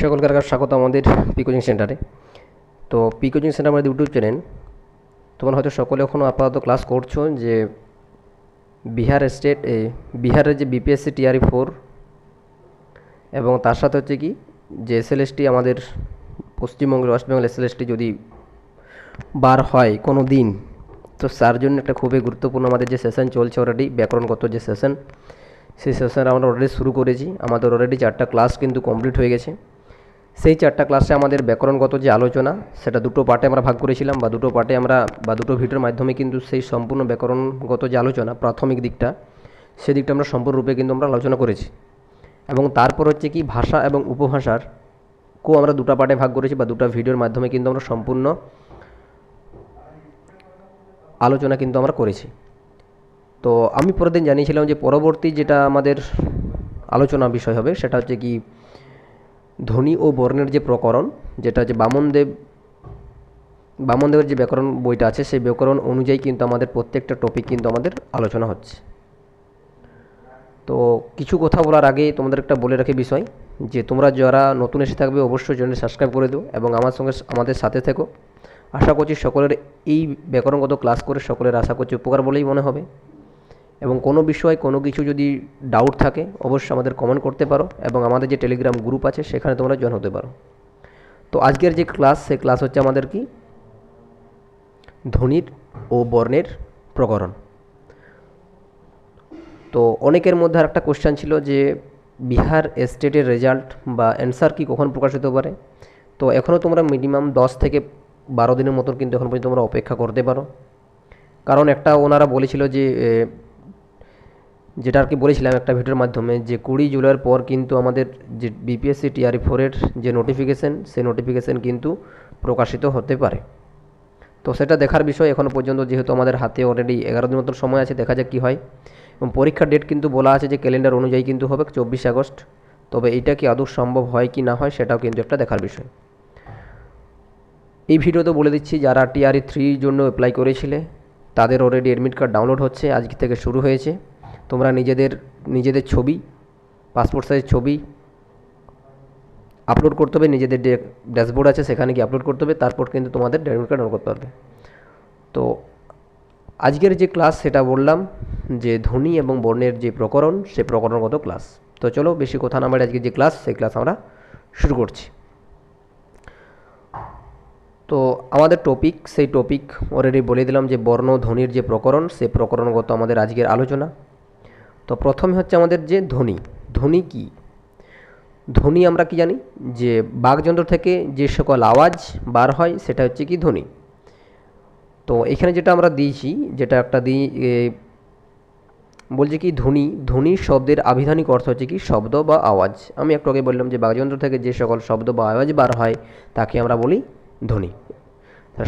সকলকে আরেকবার স্বাগত আমাদের পি কোচিং সেন্টারে তো পি কোচিং সেন্টার আমাদের ইউটিউব চ্যানেল তোমরা হয়তো সকলে এখনও আপাতত ক্লাস করছ যে বিহার স্টেট বিহারের যে বিপিএসসি টিআরই ফোর এবং তার সাথে হচ্ছে কি যে এসএলএসটি আমাদের পশ্চিমবঙ্গের ওয়েস্ট বেঙ্গল এসএলএসটি যদি বার হয় কোনো দিন, তো তার জন্য একটা খুবই গুরুত্বপূর্ণ আমাদের যে সেশন চলছে অলরেডি ব্যাকরণগত যে সেশন সেই সেশন আমরা অলরেডি শুরু করেছি। আমাদের অলরেডি চারটা ক্লাস কিন্তু কমপ্লিট হয়ে গেছে। সেই চারটা ক্লাসে আমাদের ব্যাকরণগত যে আলোচনা, সেটা দুটো পার্টে আমরা ভাগ করেছিলাম বা দুটো পার্টে আমরা বা দুটো ভিডিওর মাধ্যমে কিন্তু সেই সম্পূর্ণ ব্যাকরণগত যে আলোচনা, প্রাথমিক দিকটা সেই দিকটা আমরা সম্পূর্ণরূপে কিন্তু আমরা আলোচনা করেছি। এবং তারপর হচ্ছে কি ভাষা এবং উপভাষার কো আমরা দুটো পার্টে ভাগ করেছি বা দুটো ভিডিওর মাধ্যমে কিন্তু আমরা সম্পূর্ণ আলোচনা কিন্তু আমরা করেছি। তো আমি পরের দিন জানিয়েছিলাম যে পরবর্তী যেটা আমাদের আলোচনা বিষয় হবে, সেটা হচ্ছে কি ধ্বনি ও বর্ণের যে প্রকরণ, যেটা হচ্ছে বামনদেব, বামনদেবের যে ব্যাকরণ বইটা আছে, সেই ব্যাকরণ অনুযায়ী কিন্তু আমাদের প্রত্যেকটা টপিক কিন্তু আমাদের আলোচনা হচ্ছে। তো কিছু কথা বলার আগে তোমাদের একটা বলে রাখি বিষয়, যে তোমরা যারা নতুন এসে থাকবে, অবশ্যই চ্যানেল সাবস্ক্রাইব করে দিও এবং আমার সঙ্গে আমাদের সাথে থেকো। আশা করছি সকলের এই ব্যাকরণগত ক্লাস করে সকলের আশা করছি উপকার বলেই মনে হবে। এবং কোনো বিষয়ে কোনো কিছু যদি ডাউট থাকে, অবশ্যই আমাদের কমেন্ট করতে পারো এবং আমাদের যে টেলিগ্রাম গ্রুপ আছে, সেখানে তোমরা জয়েন হতে পারো। তো আজকের যে ক্লাস সেই ক্লাস হচ্ছে আমাদের কি? ধ্বনির ও বর্ণের প্রকরণ। তো অনেকের মধ্যে আর একটা কোশ্চেন ছিল যে, বিহার স্টেটের রেজাল্ট বা অ্যান্সার কি কখন প্রকাশিত হতে পারে? তো এখনও তোমরা মিনিমাম দশ থেকে বারো দিনের মতন কিন্তু এখন পর্যন্ত তোমরা অপেক্ষা করতে পারো। কারণ একটা ওনারা বলেছিল যে যেটা আর কি বলেছিলাম একটা ভিডিওর মাধ্যমে যে কুড়ি জুলাইয়ের পর কিন্তু আমাদের যে বিপিএসসি টিআরই ফোরের যে নোটিফিকেশান সেই নোটিফিকেশান কিন্তু প্রকাশিত হতে পারে। তো সেটা দেখার বিষয় এখনও পর্যন্ত যেহেতু আমাদের হাতে অলরেডি এগারো দিন মতন সময় আছে, দেখা যাক কী হয়। এবং পরীক্ষার ডেট কিন্তু বলা আছে যে ক্যালেন্ডার অনুযায়ী কিন্তু হবে চব্বিশ আগস্ট। তবে এটা কি আদৌ সম্ভব হয় কি না হয় সেটাও কিন্তু একটা দেখার বিষয়। এই ভিডিওতে বলে দিচ্ছি, যারা টিআরই থ্রির জন্য অ্যাপ্লাই করেছিলে, তাদের অলরেডি অ্যাডমিট কার্ড ডাউনলোড হচ্ছে, আজকে থেকে শুরু হয়েছে। তোমরা নিজেদের নিজেদের ছবি পাসপোর্ট সাইজ ছবি আপলোড করতে হবে, নিজেদের ড্যাশবোর্ড আছে সেখানে গিয়ে আপলোড করতে হবে, তারপর কিন্তু তোমাদের অ্যাডমিট কার্ড ডাউনলোড করতে পারবে তো আজকের যে ক্লাস সেটা বললাম যে ধ্বনি এবং বর্ণের যে প্রকরণ, সে প্রকরণগত ক্লাস তো চলো বেশি কথা না বাড়ি আজকে যে ক্লাস সেই ক্লাস আমরা শুরু করছি। তো আমাদের টপিক সেই টপিক অলরেডি বলে দিলাম যে বর্ণ ধ্বনির যে প্রকরণ সেই প্রকরণগত আমাদের আজকের আলোচনা। তো প্রথমে হচ্ছে আমাদের যে ধ্বনি ধ্বনি কি? ধ্বনি আমরা কি জানি? যে বাঘযন্ত্র থেকে যে সকল আওয়াজ বার হয় সেটা হচ্ছে কি ধ্বনি। তো এখানে যেটা আমরা দিয়েছি, যেটা একটা দিই বলছে কি ধ্বনি ধ্বনি শব্দের আবিধানিক অর্থ হচ্ছে কি শব্দ বা আওয়াজ। আমি একটু আগে বললাম যে বাঘযন্ত্র থেকে যে সকল শব্দ বা আওয়াজ বার হয়, তাকে আমরা বলি ধ্বনি।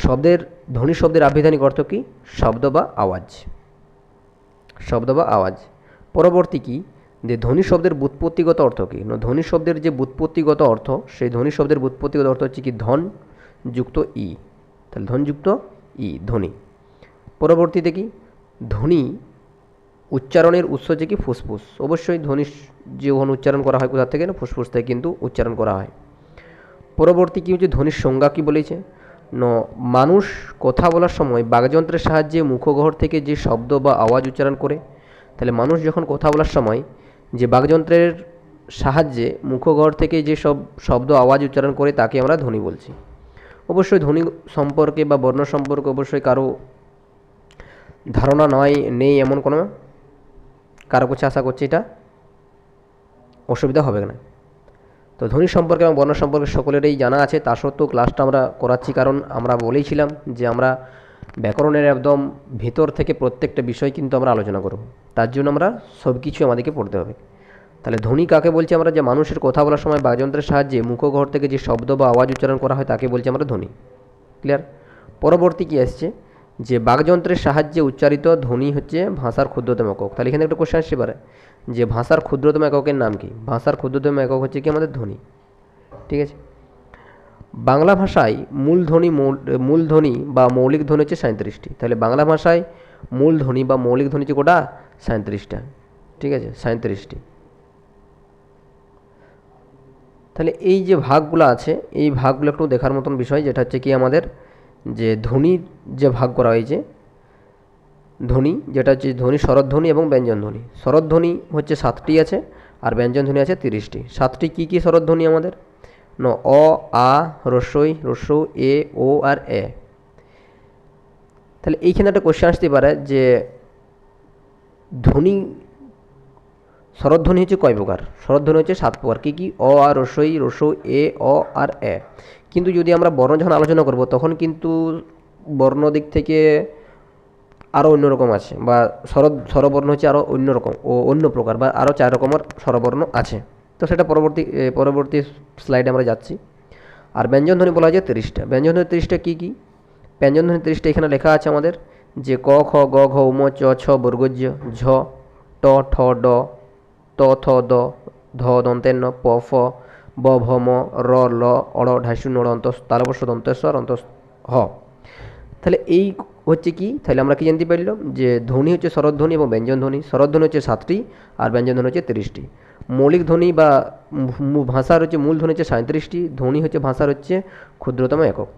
শব্দের ধ্বনি শব্দের আবিধানিক অর্থ কি? শব্দ বা আওয়াজ। শব্দ বা আওয়াজ। পরবর্তী কি? যে ধ্বনি শব্দের বুৎপত্তিগত অর্থ কী? না ধ্বনি শব্দের যে বুৎপত্তিগত অর্থ, সেই ধ্বনি শব্দের বুৎপত্তিগত অর্থ হচ্ছে কি ধন যুক্ত ই। তাহলে ধনযুক্ত ই, ধ্বনি। পরবর্তীতে কি? ধ্বনি উচ্চারণের উৎস হচ্ছে কি ফুসফুস। অবশ্যই ধ্বনি যখন উচ্চারণ করা হয় কোথা থেকে না? ফুসফুস থেকে কিন্তু উচ্চারণ করা হয়। পরবর্তী কী হচ্ছে? ধ্বনির সংজ্ঞা কী বলেছে? ন, মানুষ কথা বলার সময় বাগযন্ত্রের সাহায্যে মুখগহ্বর থেকে যে শব্দ বা আওয়াজ উচ্চারণ করে তাহলে মানুষ যখন কথা বলার সময় যে বাগযন্ত্রের সাহায্যে মুখগহ্বর থেকে যে সব শব্দ, আওয়াজ উচ্চারণ করে তাকে আমরা ধ্বনি বলছি। অবশ্যই ধ্বনি সম্পর্কে বা বর্ণ সম্পর্কে অবশ্যই কারও ধারণা নয়, নেই এমন কোনো। কারও কাছে আশা করছি এটা অসুবিধা হবে না। তো ধ্বনি সম্পর্কে এবং বর্ণ সম্পর্কে সকলেরই জানা আছে। তা সত্ত্বেও ক্লাসটা আমরা করাচ্ছি, কারণ আমরা বলেইছিলাম যে আমরা ব্যাকরণের একদম ভেতর থেকে প্রত্যেকটা বিষয় কিন্তু আমরা আলোচনা করব। তার জন্য আমরা সব কিছু আমাদেরকে পড়তে হবে। তাহলে ধ্বনি কাকে বলছি আমরা? যে মানুষের কথা বলার সময় বাগযন্ত্রের সাহায্যে মুখঘর থেকে যে শব্দ বা আওয়াজ উচ্চারণ করা হয় তাকে বলছি আমরা ধ্বনি। ক্লিয়ার পরবর্তী কী আসছে? যে বাগযন্ত্রের সাহায্যে উচ্চারিত ধ্বনি হচ্ছে ভাষার ক্ষুদ্রতম একক। তাহলে এখানে একটা কোশ্চেন আসতে পারে। যে ভাষার ক্ষুদ্রতম এককের নাম কি? ভাষার ক্ষুদ্রতম একক হচ্ছে কি আমাদের ধ্বনি। ঠিক আছে? বাংলা ভাষায় মূল ধ্বনি মৌল- মূল বা মৌলিক ধ্বনি হচ্ছে সাঁত্রিশটি তাহলে বাংলা ভাষায় মূলধ্বনি বা মৌলিক ধ্বনি হচ্ছে কোটা সাঁত্রিশটা ঠিক আছে? সাঁত্রিশটি তাহলে এই যে ভাগগুলো আছে, এই ভাগগুলো একটু দেখার মতন বিষয়, যেটা হচ্ছে কি আমাদের যে ধ্বনির যে ভাগ করা হয়েছে, ধ্বনি, যেটা হচ্ছে ধ্বনি স্বরধ্বনি এবং ব্যঞ্জনধ্বনি স্বরধ্বনি হচ্ছে সাতটি আছে, আর ব্যঞ্জনধ্বনি আছে তিরিশটি। সাতটি কী কী স্বরধ্বনি আমাদের? ন অ আ রস্যই রস্য এ ও আর এ তাহলে এইখানে একটা কোশ্চেন আসতে পারে যে ধ্বনি স্বরধ্বনি হচ্ছে কয় প্রকার? স্বরধ্বনি হচ্ছে সাত প্রকার। কী কী? অ আর রসই, রস, এ, অ, আর, এ। কিন্তু যদি আমরা বর্ণ যখন আলোচনা করব, তখন কিন্তু বর্ণ দিক থেকে আরও অন্যরকম আছে বা স্বর স্বরবর্ণ হচ্ছে আরও অন্যরকম ও অন্য প্রকার বা আরও চার রকমের স্বরবর্ণ আছে। তো সেটা পরবর্তী পরবর্তী স্লাইডে আমরা যাচ্ছি। আর ব্যঞ্জনধ্বনি বলা যায় তিরিশটা। ব্যঞ্জনধ্বনি তিরিশটা কী কী? ব্যঞ্জনধ্বনি তিরিশটা এখানে লেখা আছে আমাদের যে ক, খ, গ, ঘ উম চ, ছ, বর্গজ্য, ঝ, ট, ঠ, ড, ত, থ, দ, ধ দন্তের ন প, ফ, ব, ভ, ম, র, ল অড় ঢাসু নড় অন্ত তালবর্ষ দন্তেশ্বর অন্ত হ। তাহলে এই হচ্ছে কি? তাহলে আমরা কি জানতে পারলাম? যে ধ্বনি হচ্ছে স্বরধ্বনি এবং ব্যঞ্জনধ্বনি স্বরধ্বনি হচ্ছে সাতটি আর ব্যঞ্জনধ্বনি হচ্ছে তিরিশটি। মৌলিক ধ্বনি বা ভাষার হচ্ছে মূল ধ্বনি হচ্ছে সাঁত্রিশটি ধ্বনি হচ্ছে ভাষার হচ্ছে ক্ষুদ্রতম একক।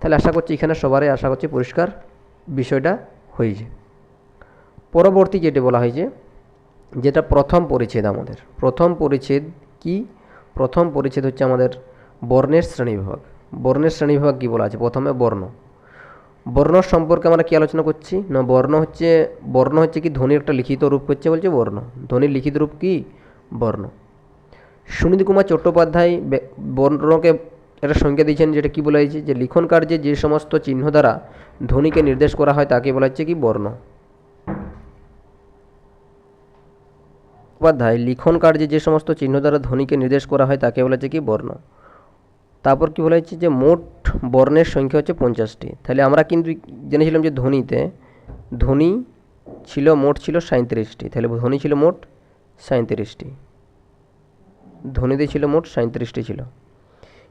তাহলে আশা করছি এখানে সবারই আশা করছি পরিষ্কার বিষয়টা হয়েছে। পরবর্তী যেটি বলা হয়েছে, যেটা প্রথম পরিচ্ছেদ আমাদের। প্রথম পরিচ্ছেদ কি? প্রথম পরিচ্ছেদ হচ্ছে আমাদের বর্ণের শ্রেণীবিভাগ। বর্ণের শ্রেণীবিভাগ কী বলা আছে? প্রথমে বর্ণ। বর্ণ সম্পর্কে আমরা কি আলোচনা করছি? না, বর্ণ হচ্ছে বর্ণ হচ্ছে কি ধ্বনির একটা লিখিত রূপ হচ্ছে বলছে বর্ণ। ধ্বনির লিখিত রূপ কি? বর্ণ। সুনীল কুমার চট্টোপাধ্যায় বর্ণকে একটা সংজ্ঞা দিয়েছেন যেটা কি বলা হয়েছে? যে লিখন কার্যে যে সমস্ত চিহ্ন দ্বারা ধ্বনিকে নির্দেশ করা হয় তাকে বলা হচ্ছে কি বর্ণ। উপাধ্যায় লিখন কার্যে যে সমস্ত চিহ্ন দ্বারা ধ্বনিকে নির্দেশ করা হয় তাকে বলা হচ্ছে কি বর্ণ। তারপর কি বলা হচ্ছে যে মোট বর্ণের সংখ্যা হচ্ছে পঞ্চাশটি। তাহলে আমরা কিন্তু জেনেছিলাম যে ধ্বনিতে, ধ্বনি ছিল মোট ছিল সাঁত্রিশটি তাহলে ধ্বনি ছিল মোট সাঁত্রিশটি ধ্বনিতে ছিল মোট সাঁত্রিশটি ছিল।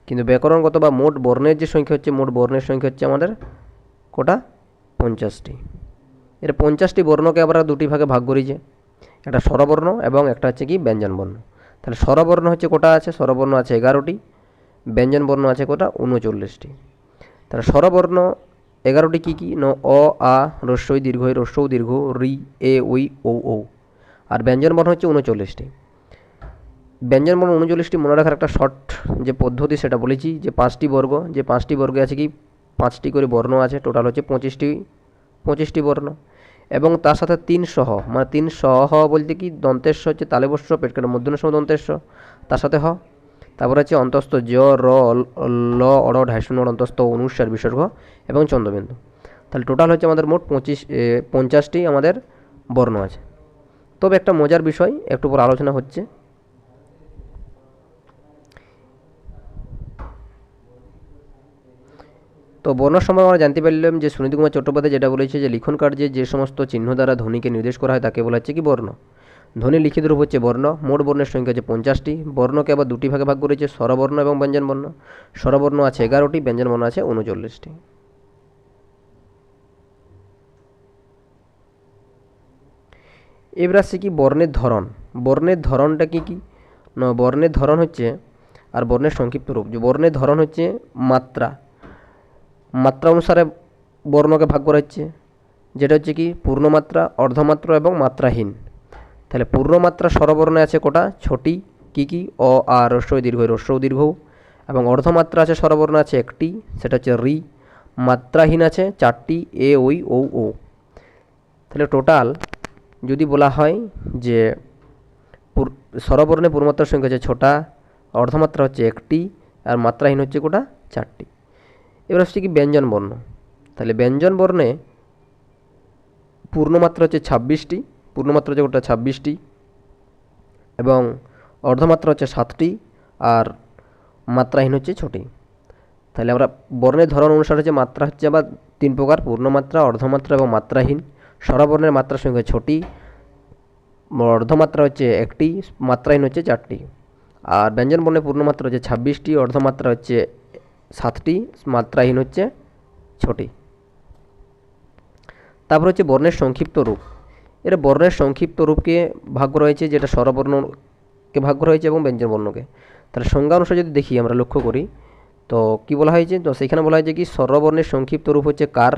কিন্তু ব্যাকরণগত বা মোট বর্ণের যে সংখ্যা হচ্ছে, মোট বর্ণের সংখ্যা হচ্ছে আমাদের কোটা? পঞ্চাশটি। এর পঞ্চাশটি বর্ণকে আমরা দুটি ভাগে ভাগ করেছি একটা স্বরবর্ণ এবং একটা হচ্ছে কি ব্যঞ্জনবর্ণ। তাহলে স্বরবর্ণ হচ্ছে কোটা আছে? স্বরবর্ণ আছে এগারোটি। ব্যঞ্জনবর্ণ আছে কোটা? উনচল্লিশটি। তাহলে স্বরবর্ণ এগারোটি কী কী? ন, অ, আ, রস্যই দীর্ঘই, রস্যৌ দীর্ঘ, রি, এ ওই ও ও আর ব্যঞ্জনবর্ণ হচ্ছে উনচল্লিশটি। ব্যঞ্জনবর্ণ উনচল্লিশটি মনে রাখার একটা শর্ট যে পদ্ধতি সেটা বলেছি, যে পাঁচটি বর্গ, যে পাঁচটি বর্গে আছে কি? পাঁচটি করে বর্ণ আছে, টোটাল হচ্ছে পঁচিশটি পঁচিশটি বর্ণ। এবং তার সাথে তিন সহ মানে তিন সহ বলতে কি? দন্তেশ্ব হচ্ছে তালেবস্য পেটকার মধ্যন সহ দন্তেশ্ব তার সাথে হ তারপর হচ্ছে অন্তস্থ জ, র, ল অড় ঢাইশূন্য অন্তস্থ অনুস্বার বিসর্গ এবং চন্দ্রবিন্দু। তাহলে টোটাল হচ্ছে আমাদের মোট পঁচিশ পঞ্চাশটি আমাদের বর্ণ আছে। তবে একটা মজার বিষয়, একটু পর আলোচনা হচ্ছে। তো বর্ণ সময় আমরা জানতে পারলাম যে সুনীতি কুমার চট্টোপাধ্যায় যেটা বলেছে যে লিখন কার্যে যে সমস্ত চিহ্ন দ্বারা ধ্বনিকে নির্দেশ করা হয়, তাকে বলা হচ্ছে কি বর্ণ? ধ্বনির লিখিত রূপ হচ্ছে বর্ণ। মোট বর্ণের সংখ্যা হচ্ছে পঞ্চাশটি। বর্ণকে আবার দুটি ভাগে ভাগ করেছে স্বরবর্ণ এবং ব্যঞ্জনবর্ণ। স্বরবর্ণ আছে এগারোটি, ব্যঞ্জনবর্ণ আছে উনচল্লিশটি। এবার আসছে কি বর্ণের ধরন? বর্ণের ধরনটা কি কি? না, বর্ণের ধরন হচ্ছে, আর বর্ণের সংক্ষিপ্ত রূপ। যে বর্ণের ধরন হচ্ছে মাত্রা। মাত্রা অনুসারে বর্ণকে ভাগ করা হচ্ছে। যেটা হচ্ছে কি পূর্ণমাত্রা, অর্ধমাত্রা এবং মাত্রাহীন। তাহলে পূর্ণমাত্রা স্বরবর্ণে আছে কোটা? ছটি, কি কি? অ, আ রস্যই দীর্ঘ রস্যৌ দীর্ঘ। এবং অর্ধমাত্রা আছে স্বরবর্ণ আছে একটি, সেটা হচ্ছে রি। মাত্রাহীন আছে চারটি, এ, ওই ও ও। তাহলে টোটাল যদি বলা হয় যে স্বরবর্ণে পূর্ণমাত্রার সংখ্যা হচ্ছে ছটা, অর্ধমাত্রা হচ্ছে একটি, আর মাত্রাহীন হচ্ছে কোটা চারটি। এবার হচ্ছে কি ব্যঞ্জন বর্ণ? তাহলে ব্যঞ্জন বর্ণে পূর্ণমাত্রা হচ্ছে ছাব্বিশটি পূর্ণমাত্রা হচ্ছে ওটা ছাব্বিশটি এবং অর্ধমাত্রা হচ্ছে সাতটি আর মাত্রাহীন হচ্ছে ছটি। তাহলে আমরা বর্ণের ধরন অনুসারে হচ্ছে মাত্রা হচ্ছে আবার তিন প্রকার, পূর্ণমাত্রা, অর্ধমাত্রা এবং মাত্রাহীন। স্বরবর্ণের মাত্রার সংখ্যা ছটি, অর্ধমাত্রা হচ্ছে একটি, মাত্রাহীন হচ্ছে চারটি। আর ব্যঞ্জন বর্ণের পূর্ণমাত্রা হচ্ছে ছাব্বিশটি, অর্ধমাত্রা হচ্ছে সাতটি, মাত্রাহীন হচ্ছে ছটি। তারপর হচ্ছে বর্ণের সংক্ষিপ্ত রূপ। এর বর্ণের সংক্ষিপ্ত রূপকে ভাগ করা হয়েছে যেটা স্বরবর্ণকে ভাগ করা হয়েছে এবং ব্যঞ্জন বর্ণকে তাহলে সংজ্ঞা অনুসারে যদি দেখি, আমরা লক্ষ্য করি, তো কি বলা হয়েছে? তো সেখানে বলা হয়েছে কি, স্বরবর্ণের সংক্ষিপ্ত রূপ হচ্ছে কার।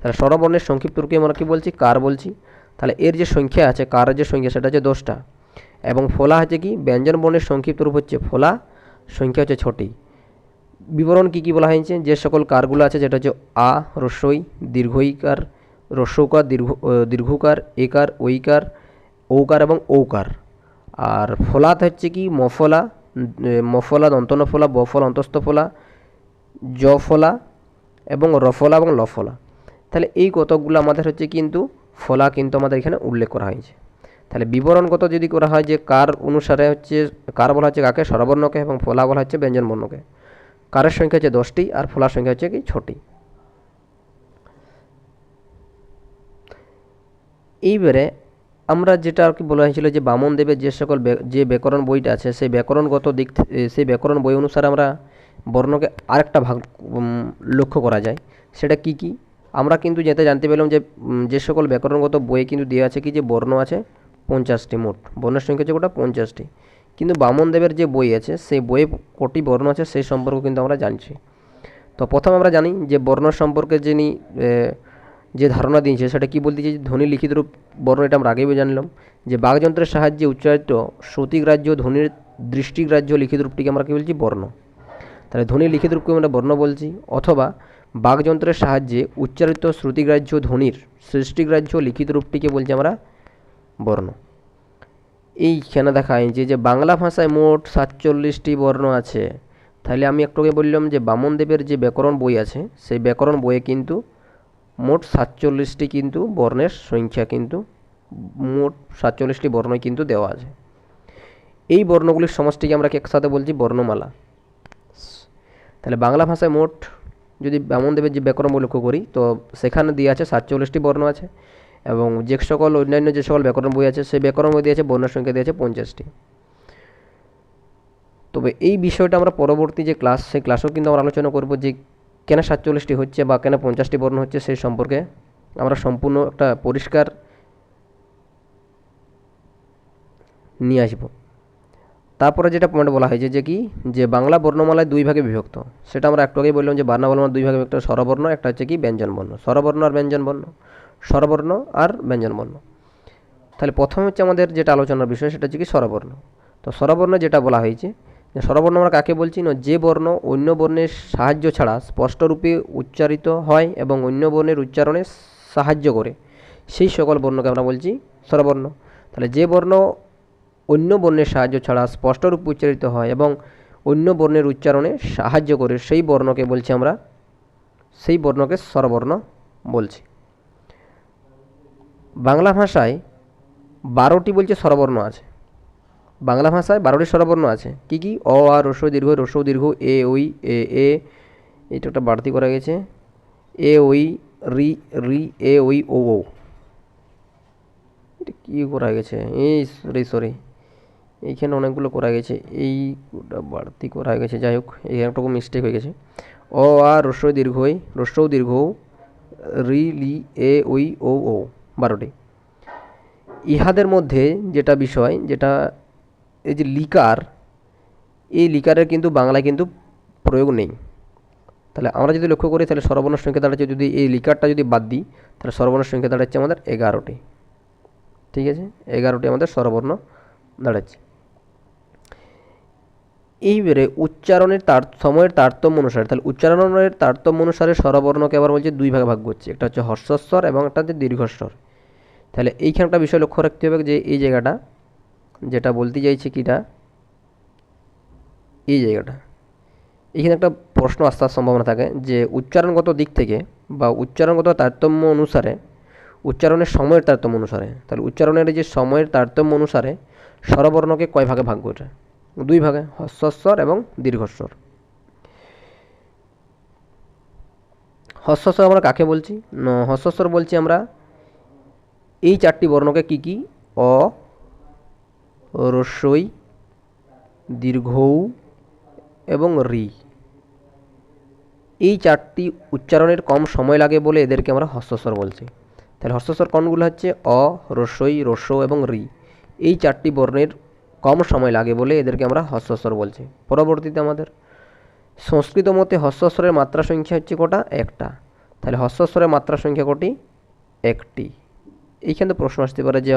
তাহলে স্বরবর্ণের সংক্ষিপ্ত রূপকে আমরা কি বলছি? কার বলছি। তাহলে এর যে সংখ্যা আছে কারের যে সংখ্যা, সেটা হচ্ছে দশটা। এবং ফোলা হচ্ছে কি? ব্যঞ্জন বর্ণের সংক্ষিপ্ত রূপ হচ্ছে ফোলা, সংখ্যা হচ্ছে ছটি। বিবরণ কি কি বলা হয়েছে? যে সকল কারগুলো আছে, যেটা হচ্ছে আ, রস্যই, দীর্ঘইকার রস্যকার দীর্ঘ দীর্ঘকার, একার, ঐকার, ঔকার এবং ঔকার। আর ফলাত হচ্ছে কি? মফলা মফলা দন্তন ফলা বফলা অন্তস্থ ফলা জ এবং রফলা এবং লফলা। তাহলে এই কতকগুলো আমাদের হচ্ছে কিন্তু ফলা কিন্তু আমাদের এখানে উল্লেখ করা হয়েছে। তাহলে বিবরণগত যদি করা হয় যে কার অনুসারে হচ্ছে, কার বলা হচ্ছে কাকে? স্বরবর্ণকে এবং ফলা বলা হচ্ছে ব্যঞ্জনবর্ণকে। কারের সংখ্যা হচ্ছে দশটি আর ফলার সংখ্যা হচ্ছে কি? ছটি। এইবারে আমরা যেটা আর কি বলা হয়েছিল যে বামন দেবের যে সকল যে ব্যাকরণ বইটা আছে, সেই ব্যাকরণগত দিক সেই ব্যাকরণ বই অনুসারে আমরা বর্ণকে আরেকটা ভাগ লক্ষ্য করা যায়। সেটা কি কি? আমরা কিন্তু যেতে জানতে পেলাম যে যে সকল ব্যাকরণগত বইয়ে কিন্তু দেওয়া আছে কি যে বর্ণ আছে পঞ্চাশটি মোট, বর্ণের সংখ্যা হচ্ছে গোটা পঞ্চাশটি। কিন্তু বামন দেবের যে বই আছে, সেই বইয়ে কটি বর্ণ আছে, সেই সম্পর্কে কিন্তু আমরা জানছি। তো প্রথম আমরা জানি যে বর্ণ সম্পর্কে যিনি যে ধারণা দিয়েছে, সেটা কি বলতে চাইছে? ধ্বনি লিখিত রূপ বর্ণ এটা আমরা আগেই জানলাম, যে বাঘযন্ত্রের সাহায্যে উচ্চারিত শ্রুতিগ্রাহ্য ধ্বনির দৃষ্টিগ্রাহ্য লিখিত রূপটিকে আমরা কী বলছি? বর্ণ। তাহলে ধ্বনি লিখিত রূপকে আমরা বর্ণ বলছি, অথবা বাঘযন্ত্রের সাহায্যে উচ্চারিত শ্রুতিগ্রাহ্য ধ্বনির সৃষ্টিগ্রাহ্য লিখিত রূপটিকে বলছি আমরা বর্ণ। এইখানে দেখা যে যে বাংলা ভাষায় মোট সাতচল্লিশটি বর্ণ আছে। তাহলে আমি একটুকে বললাম যে বামনদেবের যে ব্যাকরণ বই আছে, সেই ব্যাকরণ বইয়ে কিন্তু মোট সাতচল্লিশটি কিন্তু বর্ণের সংখ্যা কিন্তু, মোট সাতচল্লিশটি বর্ণই কিন্তু দেওয়া আছে। এই বর্ণগুলির সমষ্টিকে আমরা একসাথে বলছি? বর্ণমালা। তাহলে বাংলা ভাষায় মোট যদি বামনদেবের যে ব্যাকরণ লক্ষ্য করি, তো সেখানে দিয়ে আছে সাতচল্লিশটি বর্ণ আছে এবং যে সকল অন্যান্য যে সকল ব্যাকরণ বই আছে, সেই ব্যাকরণ বই দিয়েছে, বর্ণের সংখ্যা দিয়েছে পঞ্চাশটি। তবে এই বিষয়টা আমরা পরবর্তী যে ক্লাস, সেই ক্লাসেও কিন্তু আমরা আলোচনা করব যে কেন সাতচল্লিশটি হচ্ছে বা কেন পঞ্চাশটি বর্ণ হচ্ছে সেই সম্পর্কে আমরা সম্পূর্ণ একটা পরিষ্কার নিয়ে আসব। তারপরে যেটা পয়েন্ট বলা হয়েছে যে কি? যে বাংলা বর্ণমালায় দুই ভাগে বিভক্ত। সেটা আমরা একটু আগেই বললাম যে বাংলা বর্ণমালা দুই ভাগে বিভক্ত। স্বরবর্ণ, একটা হচ্ছে কি? ব্যঞ্জন বর্ণ। স্বরবর্ণ আর ব্যঞ্জন বর্ণ। স্বরবর্ণ আর ব্যঞ্জন বর্ণ। তাহলে প্রথম হচ্ছে আমাদের যেটা আলোচনার বিষয়, সেটা হচ্ছে কি? স্বরবর্ণ। তো স্বরবর্ণ যেটা বলা হয়েছে স্বরবর্ণ আমরা কাকে বলছি? না, যে বর্ণ অন্য বর্ণের সাহায্য ছাড়া স্পষ্টরূপে উচ্চারিত হয় এবং অন্য বর্ণের উচ্চারণে সাহায্য করে। সেই সকল বর্ণকে আমরা বলছি স্বরবর্ণ। তাহলে যে বর্ণ অন্য বর্ণের সাহায্য ছাড়া স্পষ্টরূপে উচ্চারিত হয় এবং অন্য বর্ণের উচ্চারণে সাহায্য করে, সেই বর্ণকে বলছি আমরা, সেই বর্ণকে স্বরবর্ণ বলছি। বাংলা ভাষায় বারোটি বলছে স্বরবর্ণ আছে। বাংলা ভাষায় বারোটি স্বরবর্ণ আছে। কি কি? অ আর রস্য দীর্ঘ রস্য দীর্ঘ, এ ওই এ এ। এটা একটা বাড়তি করা গেছে। এ ওই রি রি, এ ওই ও ও। এটা কী করা গেছে? এই সরি সরি। এইখানে অনেকগুলো করা গেছে। এইটা বাড়তি করা গেছে। যাই হোক এখানে একটু মিস্টেক হয়ে গেছে। অ আর রস্য দীর্ঘই রস্যও দীর্ঘ, রি, লি, এ ওই ও ও। বারোটি। ইহাদের মধ্যে যেটা বিষয়, যেটা এই যে লিকার, এই লিকারের কিন্তু বাংলায় কিন্তু প্রয়োগ নেই। তাহলে আমরা যদি লক্ষ্য করি, তাহলে সর্বর্ণ সংখ্যা দাঁড়াচ্ছে যদি এই লিকারটা যদি বাদ দিই, তাহলে সর্বর্ণ সংখ্যা দাঁড়াচ্ছে আমাদের এগারোটি। ঠিক আছে? এগারোটি আমাদের স্বরবর্ণ দাঁড়াচ্ছে। এইবারে উচ্চারণের তার, সময়ের তারতম্য অনুসারে, তাহলে উচ্চারণের তারতম্য অনুসারে স্বরবর্ণকে আবার বলছে দুই ভাগে ভাগ করছে। একটা হচ্ছে হর্ষস্বর এবং একটা হচ্ছে দীর্ঘস্বর। তাহলে এইখানটা বিষয় লক্ষ্য রাখতে হবে যে এই জায়গাটা যেটা বলতে চাইছি কিটা? এই জায়গাটা। এখানে একটা প্রশ্ন আসার সম্ভাবনা থাকে যে উচ্চারণগত দিক থেকে বা উচ্চারণগত তারতম্য অনুসারে উচ্চারণের সময়ের তারতম্য অনুসারে, তাহলে উচ্চারণের যে সময়ের তারতম্য অনুসারে স্বরবর্ণকে কয় ভাগে ভাগ করে দুই ভাগে হস্বস্বর এবং দীর্ঘস্বর। হস্বস্বর আমরা কাকে বলছি? হস্বস্বর বলছি আমরা এই চারটি বর্ণকে কি কি? অ রস্যই দীর্ঘৌ এবং রি। এই চারটি উচ্চারণের কম সময় লাগে বলে এদেরকে আমরা হস্যস্বর বলছি। তাহলে হস্যস্বর কোনগুলো হচ্ছে? অ, রস্যই রস্য এবং রি। এই চারটি বর্ণের কম সময় লাগে বলে এদেরকে আমরা হস্যস্বর বলছি। পরবর্তীতে আমাদের সংস্কৃত মতে হস্যস্বরের মাত্রা সংখ্যা হচ্ছে কটা? একটা। তাহলে হস্যস্বরের মাত্রা সংখ্যা কটি? একটি। এইখানে প্রশ্ন আসতে পারে যে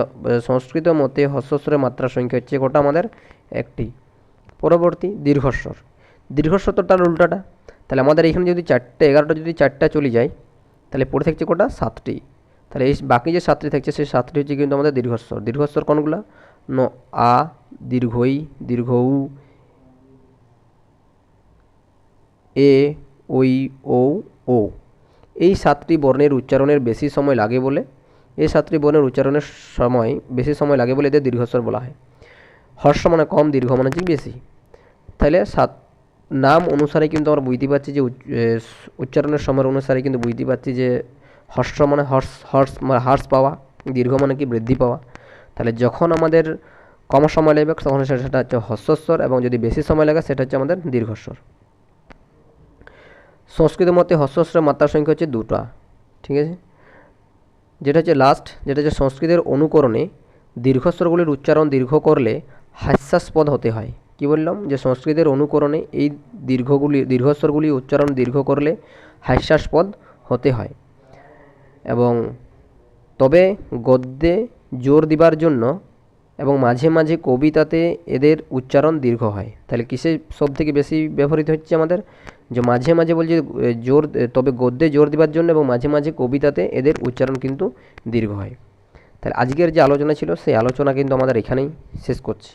সংস্কৃত মতে হস্যস্বরের মাত্রা সংখ্যা হচ্ছে কটা আমাদের একটি। পরবর্তী দীর্ঘস্বর। দীর্ঘস্বর তো তার উল্টাটা। তাহলে আমাদের এখানে যদি চারটে, এগারোটা যদি চারটা চলে যায়, তাহলে পড়ে থাকছে কটা সাতটি। তাহলে এই বাকি যে সাতটি থাকছে, সেই সাতটি হচ্ছে কিন্তু আমাদের দীর্ঘস্বর। দীর্ঘস্বর কোনগুলো? ন, আ, দীর্ঘই দীর্ঘ উ এ ওই ও ও এই সাতটি বর্ণের উচ্চারণের বেশি সময় লাগে বলে এই সাতটি বর্ণের উচ্চারণের সময় বেশি সময় লাগে বলে এদের দীর্ঘস্বর বলা হয়। হর্ষ মানে কম, দীর্ঘ মানে হচ্ছে বেশি। তাহলে সাত নাম অনুসারে কিন্তু আমরা বুঝতে পারছি যে উচ্চারণের সময় অনুসারে কিন্তু বুঝতে পারছি যে হর্ষ মানে হর্ষ হর্ষ মানে হ্রাস পাওয়া, দীর্ঘ মানে কি বৃদ্ধি পাওয়া। তাহলে যখন আমাদের কম সময় লাগবে, তখন সেটা হচ্ছে হস্যস্বর এবং যদি বেশি সময় লাগে, সেটা হচ্ছে আমাদের দীর্ঘস্বর। সংস্কৃত মতে হস্যস্বরের মাত্রার সংখ্যা হচ্ছে দুটা, ঠিক আছে? যেটা হচ্ছে লাস্ট যেটা হচ্ছে সংস্কৃতের অনুকরণে দীর্ঘস্বরগুলির উচ্চারণ দীর্ঘ করলে হাস্যাস্পদ হতে হয়। কি বললাম? যে সংস্কৃতের অনুকরণে এই দীর্ঘগুলি, দীর্ঘস্বরগুলি উচ্চারণ দীর্ঘ করলে হাস্যাস্পদ হতে হয়। এবং তবে গদ্যে জোর দিবার জন্য এবং মাঝে মাঝে কবিতাতে এদের উচ্চারণ দীর্ঘ হয়। তাহলে কিসে সব থেকে বেশি ব্যবহৃত হচ্ছে আমাদের? যে মাঝে মাঝে বলছে জোর তবে গদ্যে জোর দেবার জন্য এবং মাঝে মাঝে কবিতাতে এদের উচ্চারণ কিন্তু দীর্ঘ হয়। তাহলে আজকের যে আলোচনা ছিল, সেই আলোচনা কিন্তু আমাদের এখানেই শেষ করছি।